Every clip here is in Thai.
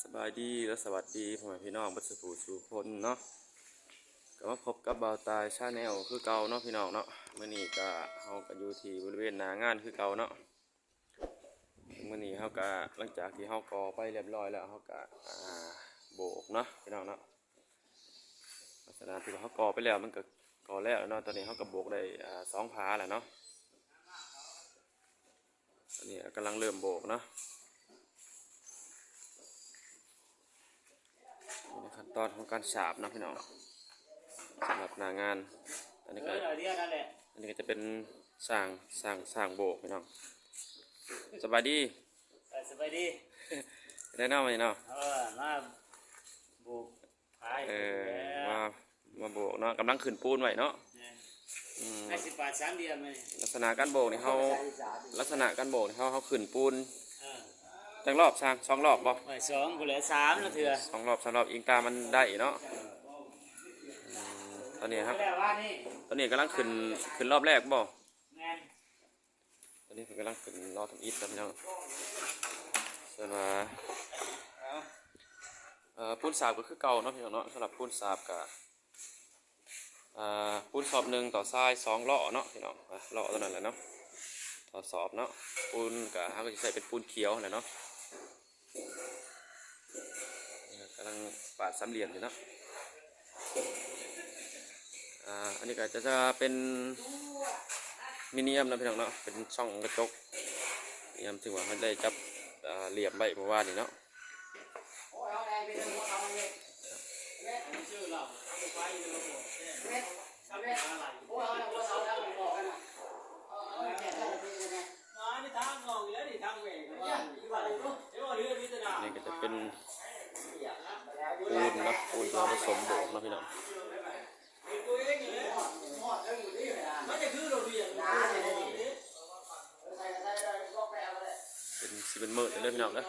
สบายดีและสวัสดีพ่อแม่พี่น้องบัดสผูสู่คนเนาะก็มาพบกับเบาตายชาแนลคือเก่าเนาะพี่น้องเนาะมื่อนี้ก็เฮาก็อยู่ที่บริเวณหน้างานคือเก่าเนาะมื่อนี้เฮาก็หลังจากที่เฮาก่อไปเรียบร้อยแล้วเฮาก็อ่าโบกเนาะพี่น้องเนาะลักษณะที่ว่เฮาก่อไปแล้วมันก็ก่อแล้วเนาะตอนนี้เฮาก็โบกได้อ่าสองผาแล้วเนาะตอนนี้กำลังเริ่มโบกเนาะ นี่ใน ขั้นตอนของการฉาบนะพี่น้องสำหรับหน้างานอันนี้เอก็อเรียกนั่นแหละอันนี้ก็จะเป็นสร้างสร้างสร้างโบกพี่น้องสบายดีเออสบายดีได้เนาะไหมเนาะเออมาบุกพายเออแล้มาวมาโบกเนาะกำลังขึ้นปูนไว้เนาะเนี่ยอืมให้สิบบาทสามเดียวไหมลักษณะการโบกนี่เขาลักษณะการโบกนี่เขาเขาขึ้นปูนเออ จังรอบสร้างสองรอบบ่ไปสองกูเหลือสามนะเถื่อสองรอบสามรอบอิงตามมันได้เนาะอืมตอนนี้ครับ แล้วว่านี่ตอนนี้กำลังขึ้นขึ้นรอบแรกบ่ แม่นตอนนี้ผมกำลังขึ้นรอทำอิฐครับพี่น้องส่วนว่าเอาเอ่อปูนสาบก็คือเก่าเนาะพี่น้องเนาะสำหรับปูนสาบกับอ่าปูนสอบหนึ่งต่อทรายสองล้อเนาะพี่น้องอะล้อตัวนั้นแหละเนาะต่อสอบเนาะปูนกับเขาก็จะใส่เป็นปูนเขียวแหละเนาะนี่ กำลังปาดสามเหลี่ยมอยู่เนาะอันนี้ก็จะจะเป็นมิเนียมนะพี่น้องเนาะเป็นช่องกระจกมิเนียมถึงว่ามันได้จับเหลี่ยมไว้เมื่อวานนี้เนาะ นี่ก็จะเป็นปูนนะปูนที่เราผสมโบกนะพี่น้องเองอยู่เลยมันจะคือเราเรียนเป็นซีเป็นเมิดเลยพี่น้องเด้อ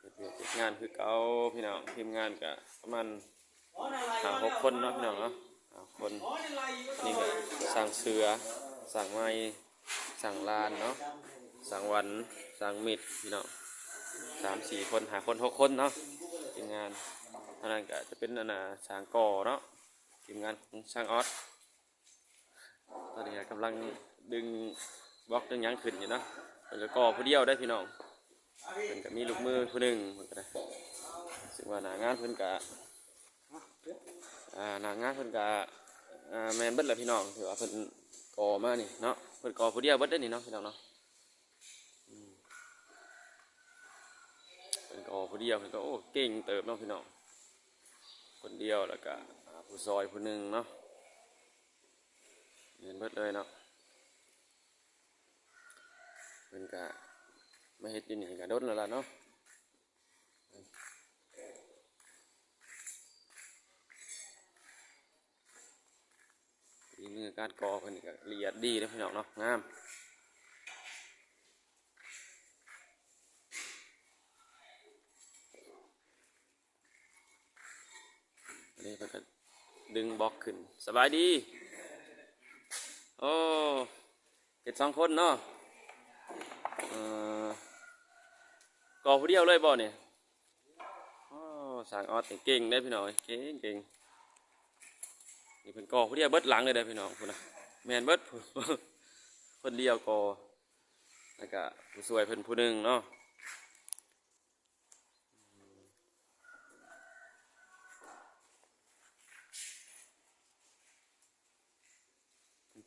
เฮ็ดเวียกเฮ็ดงานคือเกาพี่น้องทีมงานก็ประมาณหาหกคนเนาะพี่น้องเนาะคนนี่ก็สั่งเสือสั่งไม้ สั่งลานเนาะสั่งวันสั่งมิดพี่น้องสามสี่คนหาคนหกคนเนาะทีมงานอันนั้นก็จะเป็นอันน่ะช่างก่อเนาะทีมงานของช่างออสตอนนี้กำลังดึงบล็อกดึงยังขึ้นอยู่เนาะเพิ่นก็ก่อผู้เดียวได้พี่น้องเพิ่นก็มีลูกมือผู้หนึ่งเพิ่นก็ได้ซึ่งว่าหนางานเพิ่นก็อ่าหนางานเพิ่นก็อ่าแมนเบิดแหละพี่น้องถือว่าเพิ่น ก่อมานี่เนาะเพิ่นก่อผู้เดียวเบิดได้นี่เนาะพี่น้องเนาะเพิ่นก่อผู้เดียวเพิ่นก็โอ้เก่งเติบเนาะพี่น้องคนเดียวแล้วก็ผู้ซอยผู้หนึ่งเนาะเงินเบิดเลยเนาะเพิ่นกะมาเฮ็ดอยู่นี่กะดนแล้วล่ะเนาะือการกอเพิ่นก็ละเอียดดีเด้อพี่น้องเนาะงามอันนี้เพิ่นก็ดึงบล็อกขึ้นสบายดี โอ้เจ็ดสองคนเนาะกอผู้เดียวเลยบ่เนี่ยโอ้สร้างออดเก่งได้พี่น้องเก่งเก่ง นี่เป็นกอผู้เดียวเบิดหลังเลยได้พี่น้องพุ่นนะแมนเบิดคนเดียวกอแล้วก็ผู้สวยเพิ่นผู้หนึ่งเนาะ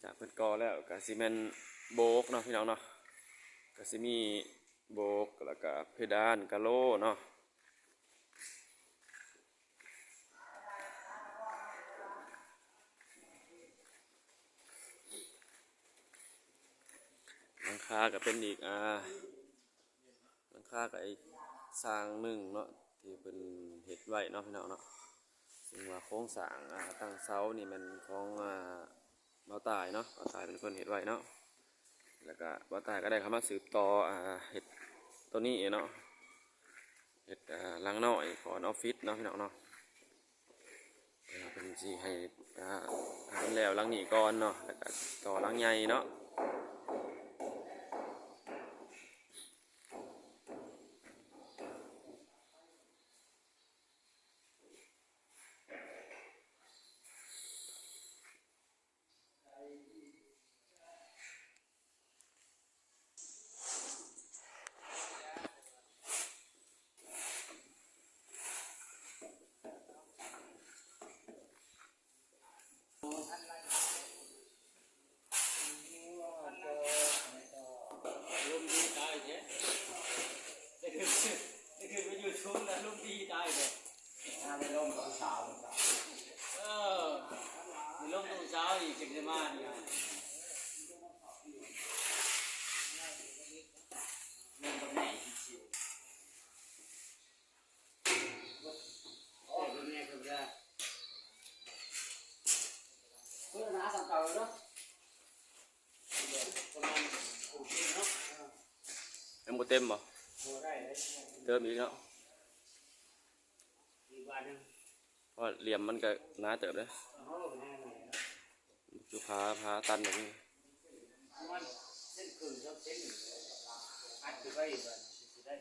จากเพิ่นกอแล้วก็สิแม่นโบกเนาะพี่น้องเนาะก็สิมีโบกแล้วก็เพดานกะโลเนาะ คาก็เป็นอีกอ่าหลังคาก็อีกสร้างหนึ่งเนาะที่เป็นเห็ดไว้เนาะพี่น้องเนาะซึ่งว่าโครงสางอ่าตั้งเสานี่มันของอ่าเบาตายเนาะเบาตายเป็นคนเห็ดไว้เนาะแล้วก็เบาตายก็ได้เข้ามาสืบต่ออ่าเห็ดตัวนี้เนาะเห็ดอ่าหลังน้อยของออฟฟิศเนาะพี่น้องเนาะเป็นสีให้อ่าทำแล้วลังนี้ก่อนเนาะแล้วก็ต่อลังใหญ่เนาะ อ ได้ลงกับผู้สาวเออมีลมตรงเช้าอีกเจ็บจะมาเนี่ยลมกับแม่ชิวโอ้ยเป็นแม่คือได้เพื่อนหาสังเก่าเนาะประมาณหกสิบเนาะยังบ่เต็ม บ่โหได้เลยเติมอีกเนาะอีกวันนึงเพราะเหลี่ยมมันก็หนาเติบเด้อโอ้แน่เลยจุพาพาตันแบบนี้มันเส้นครึ่งครับเส้นอัดไปไปอีกวันจะได้